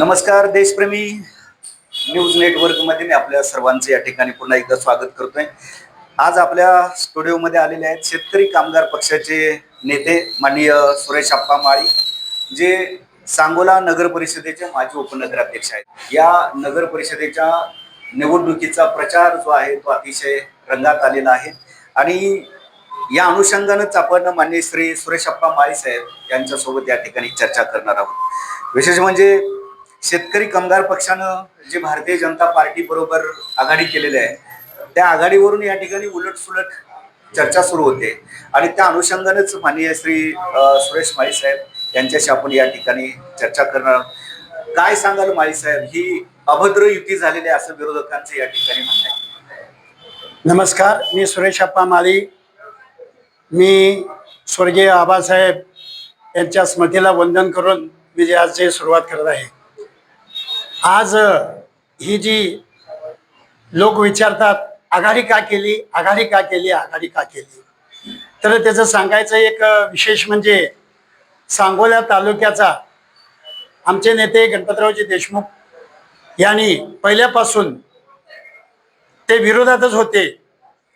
नमस्कार देशप्रेमी. न्यूज नेटवर्कमध्ये मी आपल्या सर्वांचे या ठिकाणी पुन्हा एकदा स्वागत करतोय. आज आपल्या स्टुडिओमध्ये आलेले आहेत शेतकरी कामगार पक्षाचे नेते माननीय सुरेश आप्पा माळी जे सांगोला नगर परिषदेचे माजी उपनगराध्यक्ष आहेत. या नगर परिषदेच्या निवडणुकीचा प्रचार जो आहे तो अतिशय रंगात आलेला आहे. आणि या अनुषंगानंच आपण माननीय श्री सुरेश अप्पा माळी साहेब यांच्यासोबत या ठिकाणी चर्चा करणार आहोत. विशेष म्हणजे शेतकरी कामगार पक्षानं जे भारतीय जनता पार्टी बरोबर आघाडी केलेली आहे त्या आघाडीवरून या ठिकाणी उलट सुलट चर्चा सुरू होते. आणि त्या अनुषंगानेच माननीय श्री सुरेश माळी साहेब यांच्याशी आपण या ठिकाणी चर्चा करणार आहोत. काय सांगाल माळी साहेब? ही अभद्र युती झालेली आहे असं विरोधकांचं या ठिकाणी म्हणणं आहे. नमस्कार मी सुरेश अप्पा माळी. मी स्वर्गीय आबासाहेब यांच्या स्मृतीला वंदन करून मी जे आजची सुरुवात करत आहे. आज ही जी लोक विचारतात आघाडी का केली आघाडी का केली आघाडी का केली? तर त्याचं सांगायचं एक विशेष म्हणजे सांगोला तालुक्याचा आमचे नेते गणपतरावजी देशमुख यांनी पहिल्यापासून ते विरोधातच होते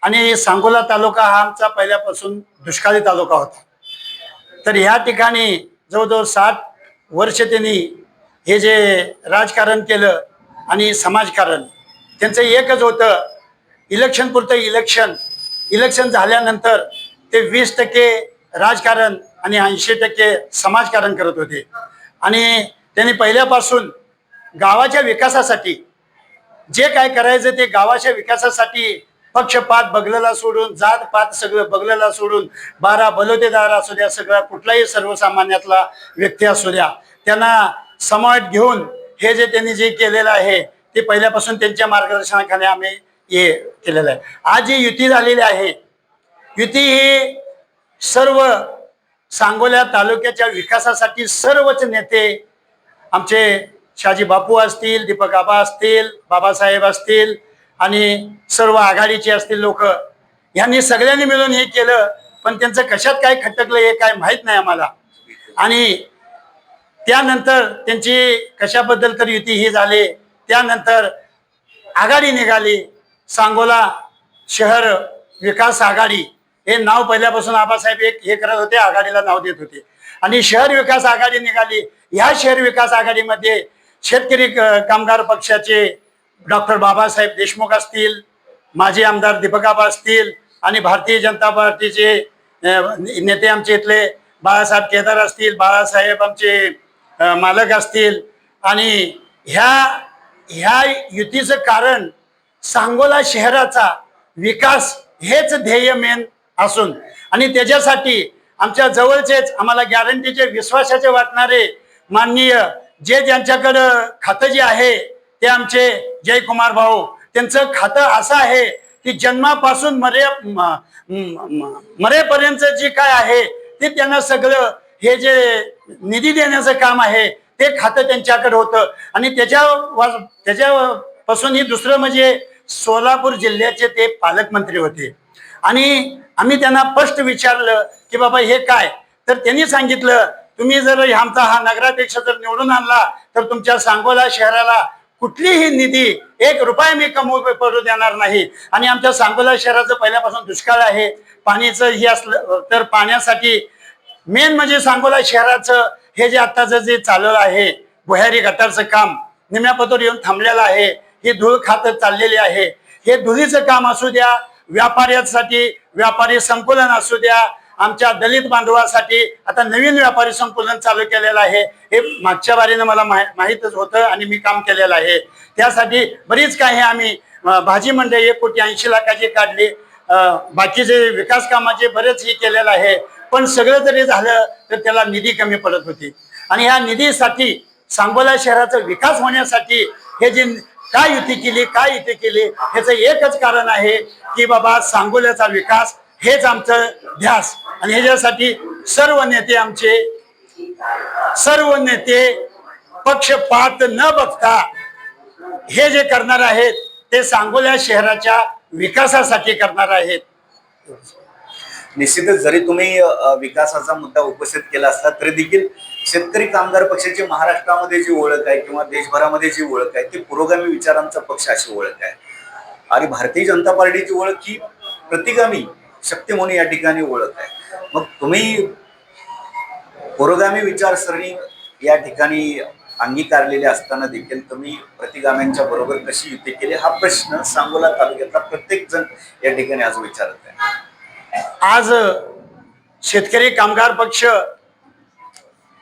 आणि सांगोला तालुका हा आमचा पहिल्यापासून दुष्काळी तालुका होता. तर ह्या ठिकाणी जवळजवळ साठ वर्ष त्यांनी हे जे राजकारण केलं आणि समाजकारण त्यांचं एकच होतं इलेक्शन पुरतं इलेक्शन इलेक्शन झाल्यानंतर ते वीस टक्के राजकारण आणि ऐंशी टक्के समाजकारण करत होते. आणि त्यांनी पहिल्यापासून गावाच्या विकासासाठी जे काय करायचं ते गावाच्या विकासासाठी पक्षपात बगलेला सोडून जात पात सगळं बगलेला सोडून बारा बलोतेदार असू द्या सगळा कुठलाही सर्वसामान्यातला व्यक्ती असू द्या त्यांना समावेश घेऊन हे जे त्यांनी जे केलेलं आहे ते पहिल्यापासून त्यांच्या मार्गदर्शनाखाली आम्ही हे केलेलं आहे. आज जी युती झालेली आहे युती ही सर्व सांगोल्या तालुक्याच्या विकासासाठी सर्वच नेते आमचे शाजी बापू असतील दीपक आबा असतील बाबासाहेब असतील आणि सर्व आघाडीचे असतील लोक यांनी सगळ्यांनी मिळून हे केलं पण त्यांचं कशात काय खटकलं हे काय माहीत नाही आम्हाला. आणि त्यानंतर त्यांची कशाबद्दल तर युती ही झाली. त्यानंतर आघाडी निघाली. सांगोला शहर विकास आघाडी. हे नाव पहिल्यापासून आबासाहेब एक हे करत होते आघाडीला नाव देत होते. आणि शहर विकास आघाडी निघाली. ह्या शहर विकास आघाडीमध्ये शेतकरी क- कामगार पक्षाचे डॉक्टर बाबासाहेब देशमुख असतील माजी आमदार दीपकाबा असतील आणि भारतीय जनता पार्टीचे नेते आमचे इथले बाळासाहेब केदार असतील बाळासाहेब आमचे मालक असतील. आणि ह्या ह्या युतीचं कारण सांगोला शहराचा विकास हेच ध्येय मेन असून आणि त्याच्यासाठी आमच्या जवळचेच आम्हाला गॅरंटीचे विश्वासाचे वाटणारे माननीय जे ज्यांच्याकडं खातं जे आहे ते आमचे जयकुमार भाऊ. त्यांचं खातं असं आहे की जन्मापासून मरे मरेपर्यंत जे काय आहे ते त्यांना सगळं हे जे निधी देण्याचं काम आहे ते खातं त्यांच्याकडे होतं. आणि त्याच्या त्याच्यापासून ही दुसरं म्हणजे सोलापूर जिल्ह्याचे ते पालकमंत्री होते. आणि आम्ही त्यांना स्पष्ट विचारलं की बाबा हे काय? तर त्यांनी सांगितलं तुम्ही जर आमचा हा नगराध्यक्ष जर निवडून आणला तर तुमच्या सांगोला शहराला कुठलीही निधी एक रुपया मी कमवू पडू देणार नाही. आणि आमच्या सांगोला शहराचं पहिल्यापासून दुष्काळ आहे. पाणीचं हे असलं तर पाण्यासाठी मेन म्हणजे सांगोला शहराचं हे जे आताचं जे चाललं आहे भुयारी गटारचं काम निम्यापतोर येऊन थांबलेलं आहे ही धूळ खात चाललेली आहे. हे धुळीचं काम असू द्या व्यापाऱ्यांसाठी व्यापारी संकुलन असू द्या आमच्या दलित बांधवासाठी आता नवीन व्यापारी संकुलन चालू केलेलं आहे. हे मागच्या बारीनं मला माहीतच होतं आणि मी काम केलेलं आहे. त्यासाठी बरीच काही आम्ही भाजी मंडई एक कोटी ऐंशी लाखाची काढली. बाकीचे विकास कामाचे बरेच हे केलेलं आहे. पण सगळं जरी झालं तर त्याला निधी कमी पडत होती. आणि ह्या निधीसाठी सांगोला शहराचा विकास होण्यासाठी हे जे काय युती केली काय युती केली ह्याचं एकच कारण आहे की बाबा सांगोल्याचा विकास हेच आमचं ध्यास. आणि ह्याच्यासाठी सर्व नेते आमचे सर्व नेते पक्षपात न बघता हे जे करणार आहेत ते सांगोल्या शहराच्या विकासासाठी करणार आहेत. निश्चितच जरी तुम्ही विकासाचा मुद्दा उपस्थित केला असला तरी देखील शेतकरी कामगार पक्षाची महाराष्ट्रामध्ये जी ओळख आहे किंवा देशभरामध्ये जी ओळख आहे ती पुरोगामी विचारांचा पक्ष अशी ओळख आहे. आणि भारतीय जनता पार्टीची ओळख ही प्रतिगामी शक्ती म्हणून या ठिकाणी ओळख आहे. मग तुम्ही पुरोगामी विचारसरणी या ठिकाणी अंगीकारलेले असताना देखील तुम्ही प्रतिगाम्यांच्या बरोबर कशी युती केली हा प्रश्न सांगोला तालुक्यातला प्रत्येक जण या ठिकाणी आज विचारत आहे. आज शेतकरी कामगार पक्ष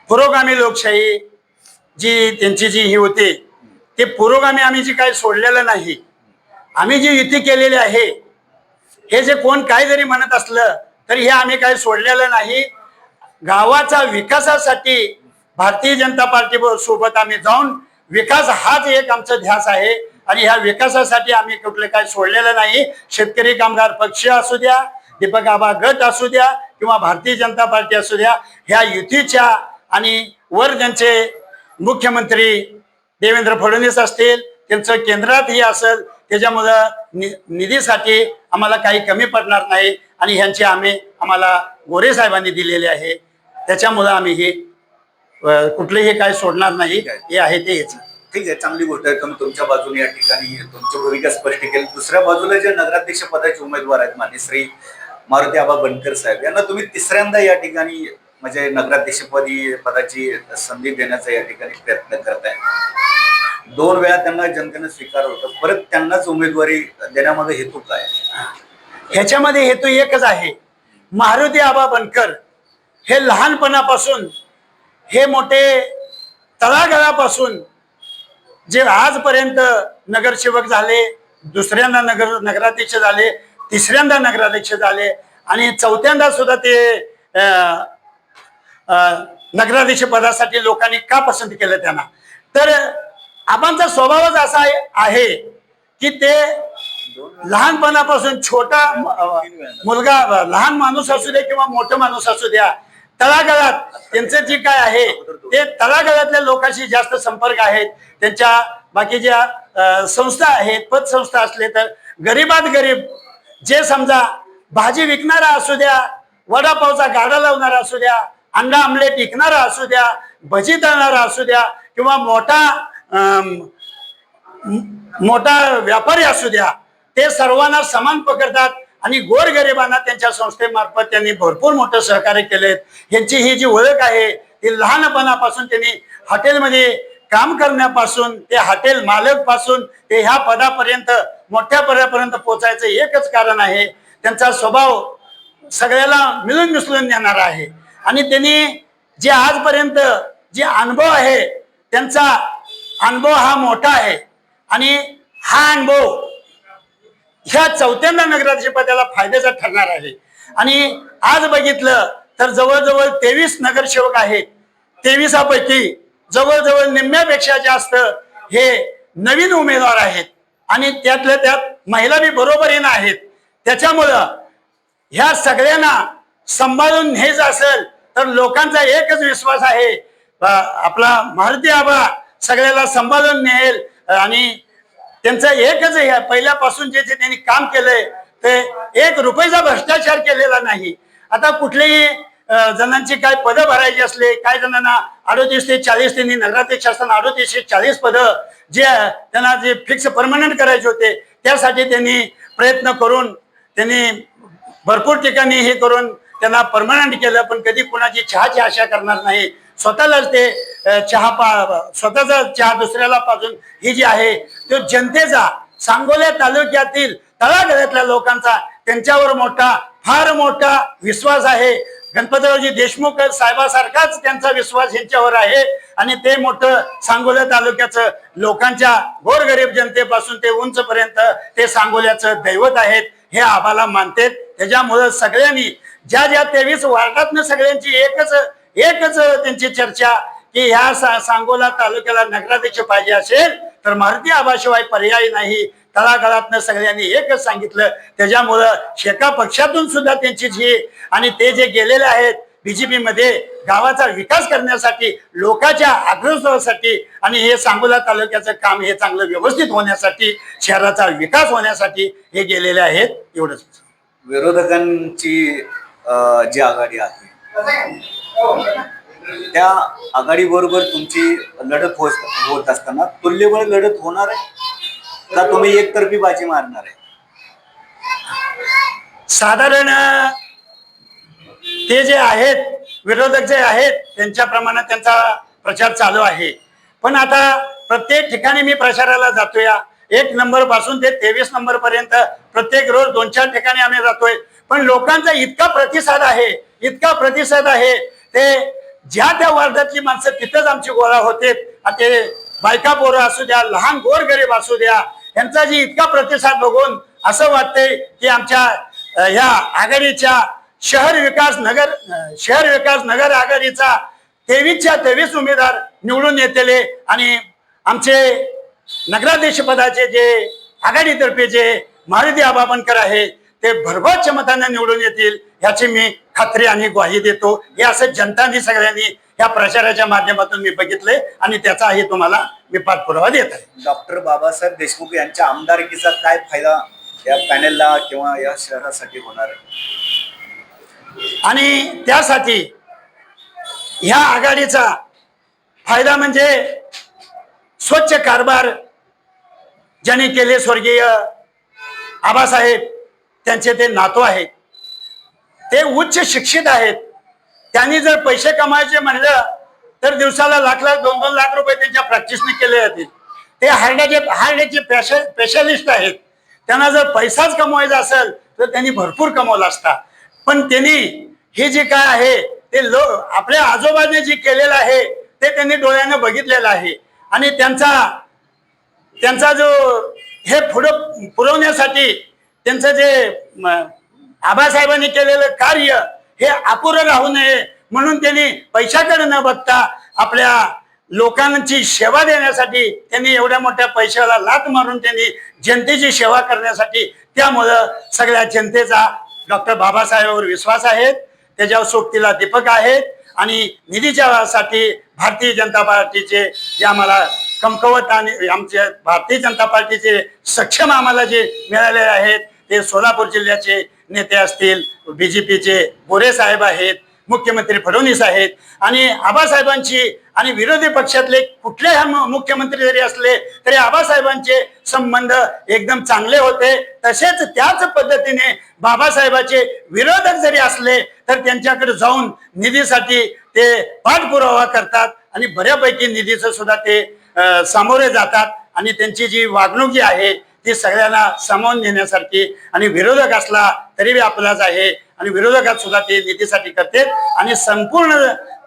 पुरोगामी लोकशाही जी त्यांची जी ही होती ते पुरोगामी आम्ही जी काही सोडलेलं नाही आम्ही जी युती केलेली आहे हे जे कोण काय जरी म्हणत असलं तरी हे आम्ही काही सोडलेलं नाही. गावाचा विकासासाठी भारतीय जनता पार्टी सोबत आम्ही जाऊन विकास हाच एक आमचा ध्यास आहे. आणि ह्या विकासासाठी आम्ही कुठलं काय सोडलेलं नाही. शेतकरी कामगार पक्ष असू द्या दीपक आबा गट असू द्या किंवा भारतीय जनता पार्टी असू द्या ह्या युतीच्या आणि वर त्यांचे मुख्यमंत्री देवेंद्र फडणवीस असतील त्यांचं केंद्रातही असेल त्याच्यामुळं नि निधीसाठी आम्हाला काही कमी पडणार नाही आणि ह्यांचे आम्ही आम्हाला गोरे साहेबांनी दिलेले आहे. त्याच्यामुळं आम्ही हे कुठलेही काय सोडणार नाही हे आहे ते ठीक आहे चांगली गोष्ट आहे. तुम्ही तुमच्या बाजूने या ठिकाणी तुमची भूमिका स्पष्ट केली. दुसऱ्या बाजूला जे नगराध्यक्ष पदाचे उमेदवार आहेत मान्य श्री मारुती आबा बनकर साहेब यांना तुम्ही तिसऱ्यांदा या ठिकाणी म्हणजे नगराध्यक्षपदी पदाची संधी देण्याचा या ठिकाणी प्रयत्न करताय. दोन वेळा त्यांना जनतेनं स्वीकार होतं परत त्यांनाच उमेदवारी देण्यामध्ये हेतू काय? ह्याच्यामध्ये हेतू एकच आहे. मारुती आबा बनकर हे लहानपणापासून हे मोठे तळागाळापासून जे आजपर्यंत नगरसेवक झाले दुसऱ्यांदा नगर नगराध्यक्ष झाले तिसऱ्यांदा नगराध्यक्ष झाले आणि चौथ्यांदा सुद्धा ते नगराध्यक्ष पदासाठी लोकांनी का पसंत केलं त्यांना? तर आबांचा स्वभावच असा आहे- की ते लहानपणापासून छोटा मुलगा लहान माणूस असू दे किंवा मोठा माणूस असू द्या तळागाळात त्यांचं जे काय आहे ते तळागाळातल्या लोकांशी जास्त संपर्क आहेत त्यांच्या बाकीच्या ज्या संस्था आहेत पतसंस्था असले तर गरीबात गरीब जे समजा भाजी विकणारा असू द्या वडापावचा गाडा लावणारा असू द्या अंडा आमलेट विकणारा असू द्या भजी तळणारा असू द्या किंवा मोठा मोठा व्यापारी असू द्या ते सर्वांना समान पकडतात आणि गोरगरिबांना त्यांच्या संस्थेमार्फत त्यांनी भरपूर मोठं सहकार्य केलेत. यांची ही जी ओळख आहे ती लहानपणापासून त्यांनी हॉटेलमध्ये काम करण्यापासून ते हॉटेल मालकपासून ते ह्या पदापर्यंत मोठ्या पर्यापर्यंत पोहोचायचं एकच कारण आहे त्यांचा स्वभाव सगळ्याला मिळून मिसळून देणारा आहे. आणि त्यांनी जे आजपर्यंत जे अनुभव आहे त्यांचा अनुभव हा मोठा आहे. आणि हा अनुभव ह्या चौथ्यांदा नगराध्यक्षपदाला फायद्याचा ठरणार आहे. आणि आज बघितलं तर जवळजवळ तेवीस नगरसेवक आहेत. तेवीसापैकी जवळजवळ निम्म्यापेक्षा जास्त हे नवीन उमेदवार आहेत. आणि त्यातल्या त्यात महिला बी बरोबरीनं आहेत. त्याच्यामुळं ह्या सगळ्यांना सांभाळून न्यायचं असेल तर लोकांचा एकच विश्वास आहे. आपला मारुती आबा सगळ्याला सांभाळून नेल आणि त्यांचं एकच हे पहिल्यापासून जे जे त्यांनी काम केलंय ते एक रुपयाचा भ्रष्टाचार केलेला नाही. आता कुठलेही जणांची काय पदं भरायची असले काय जणांना अडोतीस ते चाळीस त्यांनी नगराध्यक्ष असताना अडोतीस ते चाळीस पदं जे त्यांना जे फिक्स परमनंट करायचे होते त्यासाठी त्यांनी प्रयत्न करून त्यांनी भरपूर ठिकाणी हे करून त्यांना परमनंट केलं पण कधी कुणाची चहाची आशा करणार नाही. स्वतःलाच ते चहा पा स्वतःचा चहा दुसऱ्याला पाजून ही जी आहे तो जनतेचा सांगोल्या तालुक्यातील तळागळ्यातल्या लोकांचा त्यांच्यावर मोठा फार मोठा विश्वास आहे. गणपतरावजी देशमुख साहेबासारखाच त्यांचा विश्वास यांच्यावर आहे. आणि ते मोठं सांगोला तालुक्याचं लोकांच्या गोरगरीब जनतेपासून ते उंचपर्यंत ते सांगोल्याचं दैवत आहेत हे आम्हाला मानतात. त्याच्यामुळं सगळ्यांनी ज्या ज्या तेवीस वार्डातनं सगळ्यांची एकच एकच त्यांची चर्चा की ह्या सा- सांगोला तालुक्याला नगराध्यक्ष पाहिजे असेल तर मारुती आबाशिवाय पर्याय नाही. तळागाळातनं सगळ्यांनी एकच सांगितलं. त्याच्यामुळं शेका पक्षातून सुद्धा त्यांची जी आणि ते जे गेलेले आहेत बीजेपी मध्ये गावाचा विकास करण्यासाठी लोकांच्या आग्रहासाठी आणि हे सांगोला तालुक्याचं काम हे चांगलं व्यवस्थित होण्यासाठी शहराचा विकास होण्यासाठी हे गेलेले आहेत एवढंच. विरोधकांची जी आघाडी आहे त्या आघाडीबरोबर तुमची लढत होत होत असताना तुल्यबळ लढत होणार आहे? का तुम्ही एकतर्फी बाजी मारणार आहे? साधारण ते जे आहेत विरोधक जे आहेत त्यांच्या प्रमाणात त्यांचा प्रचार चालू आहे. पण आता प्रत्येक ठिकाणी मी प्रचाराला जातोय एक नंबरपासून ते तेवीस नंबर पर्यंत प्रत्येक रोज दोन चार ठिकाणी आम्ही जातोय. पण लोकांचा इतका प्रतिसाद आहे इतका प्रतिसाद आहे ते ज्या त्या वर्धातली माणसं तिथंच आमची गोळा होते ते बायका पोरं असू द्या लहान गोर गरीब असू द्या यांचा जी इतका प्रतिसाद बघून असं वाटतंय की आमच्या ह्या आघाडीच्या शहर विकास नगर शहर विकास नगर आघाडीचा तेवीसच्या तेवीस उमेदवार निवडून येतेले आणि आमचे नगराध्यक्ष पदाचे जे आघाडीतर्फे जे मारुती आबाबनकर आहे ते भरभर क्षमतांना निवडून येतील याची मी खात्री आणि ग्वाही देतो. हे असं जनतानी सगळ्यांनी या प्रचाराच्या माध्यमातून मी बघितले आणि त्याचाही तुम्हाला मी पाठपुरावा देत आहे. डॉक्टर बाबासाहेब देशमुख यांच्या आमदारकीचा काय फायदा या पॅनेलला किंवा या शहरासाठी होणार आहे? आणि त्यासाठी ह्या आघाडीचा फायदा म्हणजे स्वच्छ कारभार ज्यांनी केले स्वर्गीय आबासाहेब त्यांचे ते नातू आहेत ते उच्च शिक्षित आहेत त्यांनी जर पैसे कमायचे म्हणलं तर दिवसाला लाख लाख दोन दोन लाख रुपये त्यांच्या प्रॅक्टिसने केले जातील ते हारण्याचे हारण्याचे स्पेशलिस्ट आहेत. त्यांना जर पैसाच कमवायचा असेल तर त्यांनी भरपूर कमवला असता. पण त्यांनी हे जे काय आहे ते लो आपल्या आजोबाने जे केलेलं आहे ते त्यांनी डोळ्यानं बघितलेलं आहे. आणि त्यांचा त्यांचा जो हे पुढं पुरवण्यासाठी त्यांचं जे आबासाहेबांनी केलेलं कार्य हे अपुरं राहू नये म्हणून त्यांनी पैशाकडे न बघता आपल्या लोकांची सेवा देण्यासाठी त्यांनी एवढ्या मोठ्या पैशाला लात मारून त्यांनी जनतेची सेवा करण्यासाठी त्यामुळं सगळ्या जनतेचा डॉक्टर बाबासाहेबांवर विश्वास आहे. त्याच्यावर सोबतीला दीपक आहेत आणि निधीच्यासाठी भारतीय जनता पार्टीचे जे आम्हाला कमकवत आणि आमचे भारतीय जनता पार्टीचे सक्षम आम्हाला जे मिळालेले आहेत ते सोलापूर जिल्ह्याचे नेते असतील बीजेपीचे बोरे साहेब आहेत मुख्यमंत्री फडणवीस आहेत आणि आबासाहेबांची आणि विरोधी पक्षातले कुठले मुख्यमंत्री जरी असले तरी आबासाहेबांचे संबंध एकदम चांगले होते. तसेच त्याच पद्धतीने बाबासाहेबांचे विरोधक जरी असले तर त्यांच्याकडे जाऊन निधीसाठी ते पाठपुरावा करतात आणि बऱ्यापैकी निधीचं सुद्धा ते सामोरे जातात. आणि त्यांची जी वागणूक जी आहे ती सगळ्यांना सामावून घेण्यासारखी आणि विरोधक असला तरी बी आपलाच आहे. आणि विरोधकात सुद्धा ते निधीसाठी करते. आणि संपूर्ण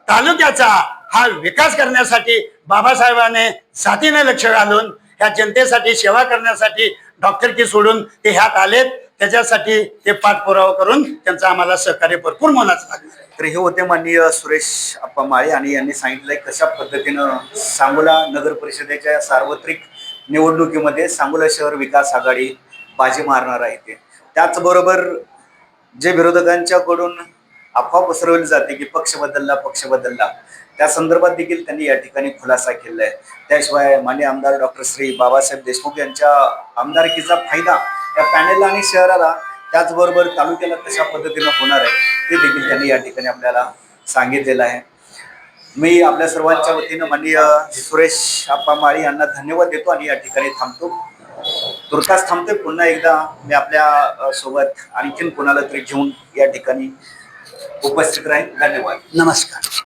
तालुक्याचा हा विकास करण्यासाठी बाबासाहेबांनी साथीने लक्ष घालून ह्या जनतेसाठी सेवा करण्यासाठी डॉक्टरकी सोडून ते ह्यात आलेत. त्याच्यासाठी ते पाठपुरावा करून त्यांचं आम्हाला सहकार्य भरपूर मोलाचं लागणार तर हे होते माननीय सुरेश अप्पा माळे आणि यांनी सांगितलंय कशा पद्धतीनं सांगोला नगर परिषदेच्या सार्वत्रिक निवडणुकीमध्ये सांगोला शहर विकास आघाडी बाजी मारणार आहे ते. त्याचबरोबर जे विरोधकांच्याकडून अफवा पसरवली जाते की पक्ष बदलला पक्ष बदलला त्या संदर्भात देखील त्यांनी या ठिकाणी खुलासा केला आहे त्याशिवाय मान्य आमदार डॉक्टर श्री बाबासाहेब देशमुख यांच्या आमदारकीचा फायदा या पॅनेलला आणि शहराला त्याचबरोबर तालुक्याला कशा पद्धतीनं होणार आहे ते देखील त्यांनी या ठिकाणी आपल्याला सांगितलेलं आहे. मी आपल्या सर्वांच्या वतीनं माननीय सुरेश आप्पा माळी यांना धन्यवाद देतो आणि या ठिकाणी थांबतो. तुर्तास थांबतोय. पुन्हा एकदा मी आपल्यासोबत आणखीन कोणाला तरी घेऊन या ठिकाणी उपस्थित राहील धन्यवाद. नमस्कार.